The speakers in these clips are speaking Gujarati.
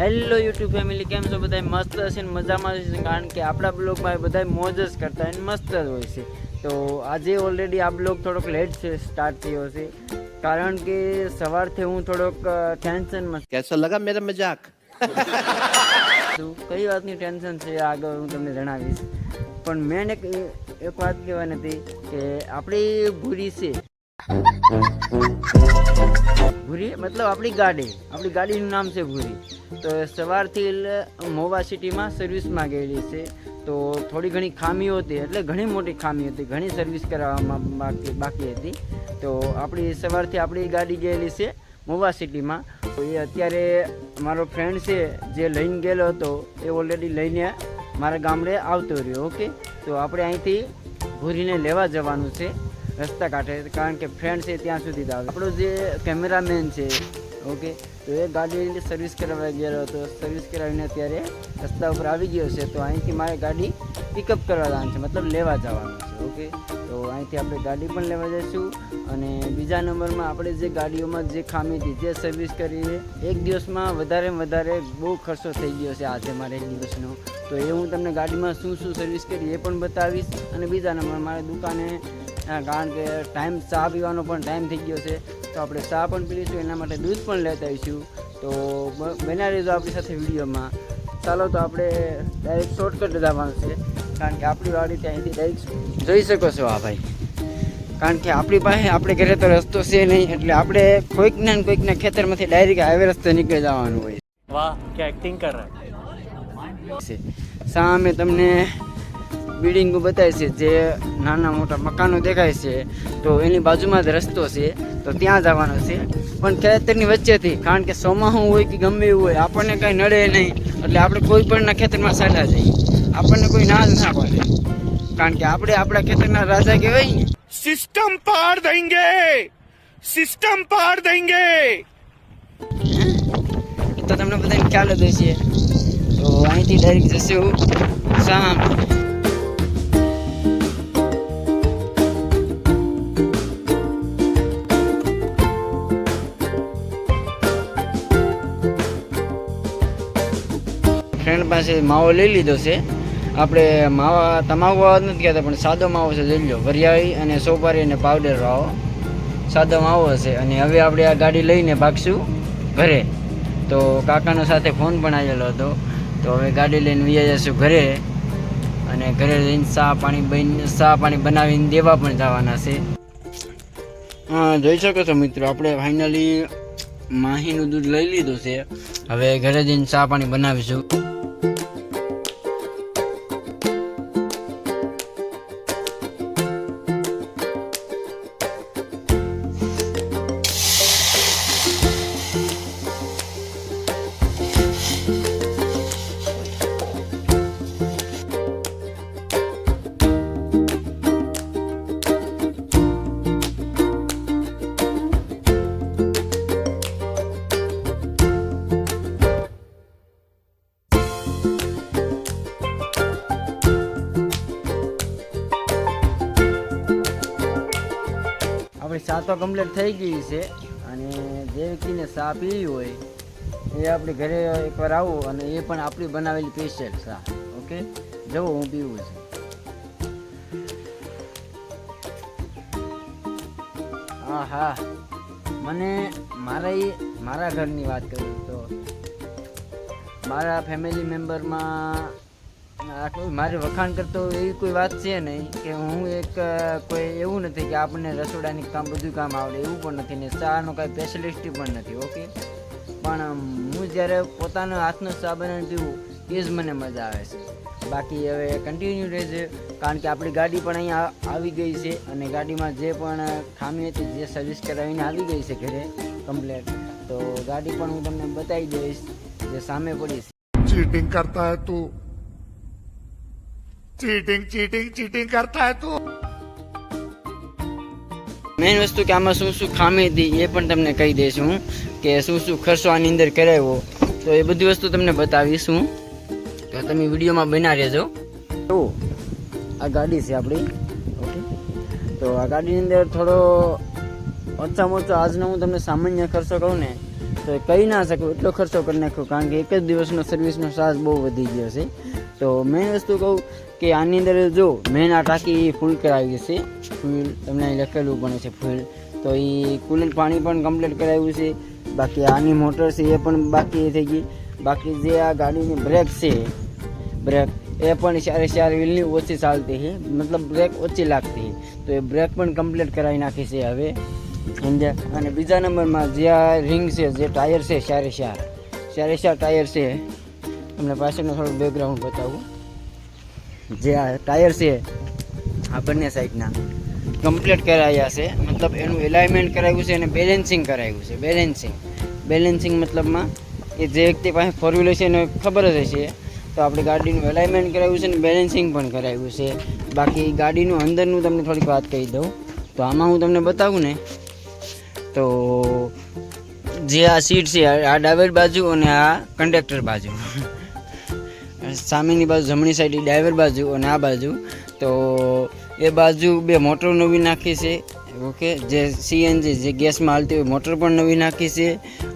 હેલો યુટ્યુબ ફેમિલી કેમ છો? બધા મસ્ત હશે ને મજામાં હશે કારણ કે આપણા બ્લોગમાં બધા મોજ જ કરતા અને મસ્ત જ હોય છે. તો આજે ઓલરેડી આ બ્લોગ થોડોક લેટ છે સ્ટાર્ટ થયો છે. કારણ કે સવારથી હું થોડોક ટેન્શનમાં કેસો લગા મેરા મજાક? કઈ વાતની ટેન્શન છે આગળ હું તમને જણાવીશ. પણ મેન એક એક વાત કહેવાની હતી કે આપણી ભૂરી છે. ભૂરી? મતલબ આપણી ગાડી. આપણી ગાડીનું નામ છે ભૂરી. તો સવારથી મોવા સિટીમાં સર્વિસમાં ગયેલી છે. તો થોડી ઘણી ખામીઓ હતી, એટલે ઘણી મોટી ખામી હતી. ઘણી સર્વિસ કરાવવામાં બાકી બાકી હતી. તો આપણી, સવારથી આપણી ગાડી ગયેલી છે મોવા સિટીમાં. તો એ અત્યારે મારો ફ્રેન્ડ છે, જે લઈને ગયેલો હતો, એ ઓલરેડી લઈને મારા ગામડે આવતો રહ્યો ઓકે તો આપણે અહીંથી ભૂરીને લેવા જવાનું છે. રસ્તા કાઢે કારણ કે ફ્રેન્ડ છે ત્યાં સુધી જ આવે. આપણો જે કેમેરામેન છે ઓકે તો એ ગાડીની સર્વિસ કરાવવા ગયેલો હતો. સર્વિસ કરાવીને અત્યારે રસ્તા ઉપર આવી ગયો છે. તો અહીંથી મારે ગાડી પિકઅપ કરવા જવાનું છે, મતલબ લેવા જવાનું છે ઓકે તો અહીંથી આપણે ગાડી પણ લેવા જઈશું અને બીજા નંબરમાં આપણે જે ગાડીઓમાં જે ખામી હતી, જે સર્વિસ કરી, એક દિવસમાં વધારે ને વધારે બહુ ખર્ચો થઈ ગયો છે આજે મારે એક દિવસનો. તો એ હું તમને ગાડીમાં શું શું સર્વિસ કરી એ પણ બતાવીશ અને બીજા નંબર મારે દુકાને કારણ કે ટાઈમ ચા પીવાનો પણ ટાઈમ થઈ ગયો છે. તો આપણે ચા પણ પીશું એના માટે દૂધ પણ લેતા આવીશું. તો બના રહેજો આપણી સાથે વિડીયોમાં. ચાલો તો આપણે ડાયરેક્ટ શોર્ટકટ લેવાનું છે. કારણ કે આપણી વાડી ત્યાંથી ડાયરેક્ટ જોઈ શકો છો આ ભાઈ. કારણ કે આપણી પાસે આપણે ઘરે તો રસ્તો છે નહીં એટલે આપણે કોઈકના કોઈકના ખેતરમાંથી ડાયરેક્ટ હાઈવે રસ્તે નીકળી જવાનું હોય. વાહ કે એક્ટિંગ કર રહા સામે તમને બિલ્ડિંગો બતાવી છે જે નાના મોટા મકાનો દેખાય છે તો એની બાજુમાં જ રસ્તો છે તો ત્યાં જવાનો છે. પણ ખેતરની વચ્ચેથી કારણ કે ચોમાસું હોય કે ગમે એવું હોય આપણને કાંઈ નડે નહીં. એટલે આપણે કોઈ પણના ખેતરમાં ચાલ્યા જઈએ. આપણને કોઈ ના જ ના પાડે. કારણ કે આપણે આપણા ખેતરના રાજા કહેવાય સિસ્ટમ પાર દેંગે સિસ્ટમ પાર દેંગે તો તમને બધાને ખ્યાલ જ હશે. તો અહીંથી ડાયરેક્ટ જશે હું. સામે પાસે માવો લઈ લીધો છે. આપણે માવા, તમાકુ વાળો નથી કહેતા, પણ સાદો માવો છે, લઈ લો વરિયાળી અને સોપારી અને પાવડર વાળો સાદો માવો હશે. અને હવે આપણે આ ગાડી લઈને ભાગશું ઘરે. તો કાકાનો સાથે ફોન પણ આવેલો હતો. તો હવે ગાડી લઈને વિયા જશું ઘરે. અને ઘરે જઈને ચા પાણી બન, ચા પાણી બનાવીને દેવા પણ જવાના છે. જોઈ શકો છો મિત્રો, આપણે ફાઇનલી માહીનું દૂધ લઈ લીધું છે. હવે ઘરે જઈને ચા પાણી બનાવીશું. આપણી ચા કમ્પ્લીટ થઈ ગઈ છે અને જે વ્યક્તિને ચા પીવી હોય એ આપણે ઘરે એકવાર આવો અને એ પણ આપણી બનાવેલી સ્પેશિયલ ચા ઓકે? જવો હું પીવું છું. હા હા મને મારા મારા ઘરની વાત કરું તો, મારા ફેમિલી મેમ્બરમાં આટલું મારે વખાણ કરતો એવી કોઈ વાત છે નહીં કે હું એક કોઈ એવું નથી કે આપણને રસોડાની કામ બધું કામ આવડે, એવું પણ નથી ને ચાનો કાંઈ સ્પેશિયાલિસ્ટી પણ નથી ઓકે પણ હું જ્યારે પોતાનો હાથનો ચા બનાવીને પીવું, એ જ મને મજા આવે છે. બાકી હવે કન્ટિન્યુ રહેશે કારણ કે આપણી ગાડી પણ અહીંયા આવી ગઈ છે અને ગાડીમાં જે પણ ખામી હતી, જે સર્વિસ કરાવીને આવી ગઈ છે ઘરે કમ્પ્લેટ તો ગાડી પણ હું તમને બતાવી દઈશ, જે સામે પડી છે. ચીટિંગ કરતા હે તું ચીટિંગ ચીટિંગ ચીટિંગ કરતા હે તું મેઇન વસ્તુ કે આમાં શું શું ખામી હતી એ પણ તમને કહી દઈશ હું કે શું શું ખર્ચો આની અંદર કરાવ્યો તો એ બધી વસ્તુ તમને બતાવીશું. તો તમે વિડીયોમાં બના રહેજો. તો આ ગાડી છે આપણી. ઓકે. તો આ ગાડીની અંદર થોડો ઓછામાં ઓછો આજનો હું તમને સામાન્ય ખર્ચો કહું ને, તો કહી ના શકું એટલો ખર્ચો કરી નાખ્યો કારણ કે એક જ દિવસનો સર્વિસનો ચાર્જ બહુ વધી ગયો છે. તો મેઇન વસ્તુ કહું કે આની અંદર જો મેન આ ટાંકી ફૂલ કરાવી છે ફૂલ તમને લખેલું પણ છે ફૂલ તો એ કુલર પાણી પણ કમ્પ્લીટ કરાવ્યું છે. બાકી આની મોટર છે એ પણ બાકી થઈ ગઈ. બાકી જે આ ગાડીની બ્રેક છે બ્રેક એ પણ ચારે ચાર વ્હીલની ઓછી ચાલતી છે. મતલબ બ્રેક ઓછી લાગતી છે. તો એ બ્રેક પણ કમ્પ્લીટ કરાવી નાખી છે હવે. સમજ્યા અને બીજા નંબરમાં જે આ રિંગ છે, જે ટાયર છે, ચારે ચાર. ચારે ચાર ટાયર છે. તમને પાછળનું થોડું બેકગ્રાઉન્ડ બતાવું. જે આ ટાયર છે, આ બંને સાઈડના કમ્પ્લીટ કરાવ્યા છે. મતલબ એનું એલાઇનમેન્ટ કરાવ્યું છે અને બેલેન્સિંગ કરાવ્યું છે. બેલેન્સિંગ બેલેન્સિંગ મતલબમાં એ જે વ્યક્તિ પાસે ફોર વ્હીલર છે એને ખબર જ હશે. તો આપણી ગાડીનું એલાઇનમેન્ટ કરાવ્યું છે અને બેલેન્સિંગ પણ કરાવ્યું છે. બાકી ગાડીનું અંદરનું તમને થોડીક વાત કહી દઉં. તો આમાં હું તમને બતાવું ને. તો જે આ સીટ છે, આ ડાબેર બાજુ અને આ કંડક્ટર બાજુ. સામેની બાજુ, જમણી સાઈડ ડ્રાઈવર બાજુ અને આ બાજુ. તો એ બાજુ બે મોટર નવી નાખી છે. ઓકે, જે સીએનજી જે ગેસમાં હાલતી હોય મોટર પણ નવી નાખી છે.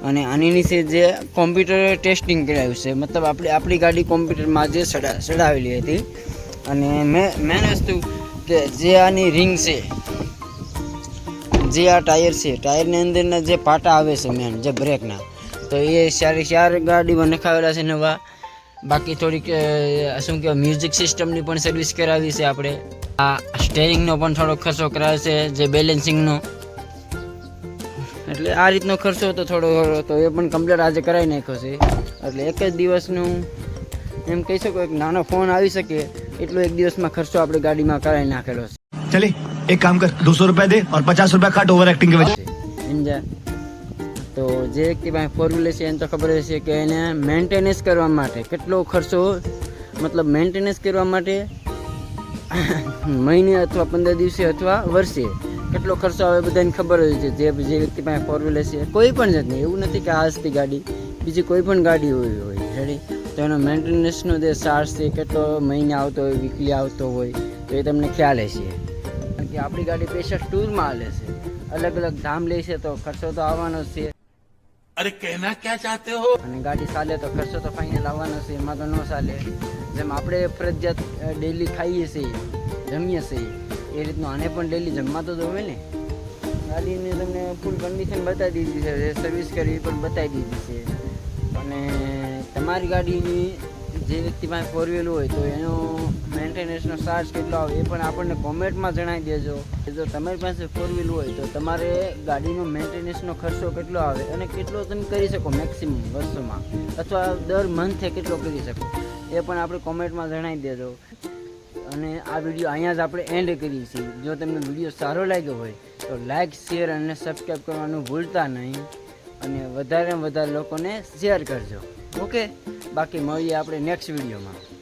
અને આની નીચે જે કોમ્પ્યુટર ટેસ્ટિંગ કરાવ્યું છે. મતલબ આપણી આપણી ગાડી કોમ્પ્યુટરમાં જે સડા, સડાવેલી હતી. અને મેં મેન વસ્તુ કે જે આની રિંગ છે, જે આ ટાયર છે, ટાયરની અંદરના જે પાટા આવે છે મેન જે બ્રેકના તો એ સારી ચાર ગાડીમાં નખાવેલા છે નવા. બાકી થોડીક શું કહેવાય મ્યુઝિક સિસ્ટમની પણ સર્વિસ કરાવી છે આપણે. આ સ્ટેરિંગનો પણ થોડો ખર્ચો કરાવે છે જે બેલેન્સિંગનો એટલે આ રીતનો ખર્ચો હતો થોડો તો એ પણ કમ્પ્લીટ આજે કરાવી નાખ્યો છે. એટલે એક જ દિવસનું એમ કહી શકો એક નાનો ફોન આવી શકે એટલો એક દિવસમાં ખર્ચો આપણે ગાડીમાં કરાવી નાખેલો છે. ચલે એક કામ કર 200 રૂપિયા દે ઓર 50 રૂપિયા કાટ ઓવર એક્ટિંગ કે વજહ સમજ્યા? તો જે વ્યક્તિ પાસે ફોર વ્હીલર છે એને તો ખબર હશે કે એને મેન્ટેનન્સ કરવા માટે કેટલો ખર્ચો, મતલબ મેન્ટેનન્સ કરવા માટે મહિને અથવા પંદર દિવસે અથવા વર્ષે કેટલો ખર્ચો આવે બધાને ખબર હોય છે. જે જે વ્યક્તિ પાસે ફોર વ્હીલર છે, કોઈ પણ જાતની, એવું નથી કે આજથી ગાડી, બીજી કોઈ પણ ગાડી હોય હોય રેડી તો એનો મેન્ટેનન્સનો જે ચાર્જ છે, કેટલો મહિને આવતો હોય વીકલી આવતો હોય, તો એ તમને ખ્યાલ હશે. કારણ કે આપણી ગાડી પેશન્ટ ટૂરમાં હાલે છે. અલગ અલગ ધામ લે છે તો ખર્ચો તો આવવાનો જ છે. અરે કહેના ક્યાં ચાહતે હો? અને ગાડી ચાલે તો ખર્ચો તો ફાઇનલ આવવાનો છે, એમાં તો ન ચાલે. જેમ આપણે ફરજિયાત ડેલી ખાઈએ છીએ, જમીએ છીએ, એ રીતનું આને પણ ડેલી જમવા તો જમે ને. ગાડીને તમને ફૂલ કન્ડિશન બતાવી દીધી છે સર્વિસ કરવી પણ બતાવી દીધી છે. અને તમારી ગાડીની જે વ્યક્તિ પાસે ફોર વ્હીલ હોય તો એનો મેન્ટેનન્સનો ચાર્જ કેટલો આવે એ પણ આપણને કોમેન્ટમાં જણાવી દેજો. જો તમારી પાસે ફોર વ્હીલ હોય તો તમારે ગાડીનો મેન્ટેનન્સનો ખર્ચો કેટલો આવે અને કેટલો તમે કરી શકો મેક્સિમમ વર્ષોમાં અથવા દર મંથે કેટલો કરી શકો એ પણ આપણે કોમેન્ટમાં જણાવી દેજો. અને આ વીડિયો અહીંયા જ આપણે એન્ડ કરીએ છીએ. જો તમને વીડિયો સારો લાગ્યો હોય તો લાઈક શેર અને સબસ્ક્રાઈબ કરવાનું ભૂલતા નહીં. અને વધારે વધારે લોકોને શેર કરજો. ઓકે બાકી મળીએ આપણે નેક્સ્ટ વિડીયોમાં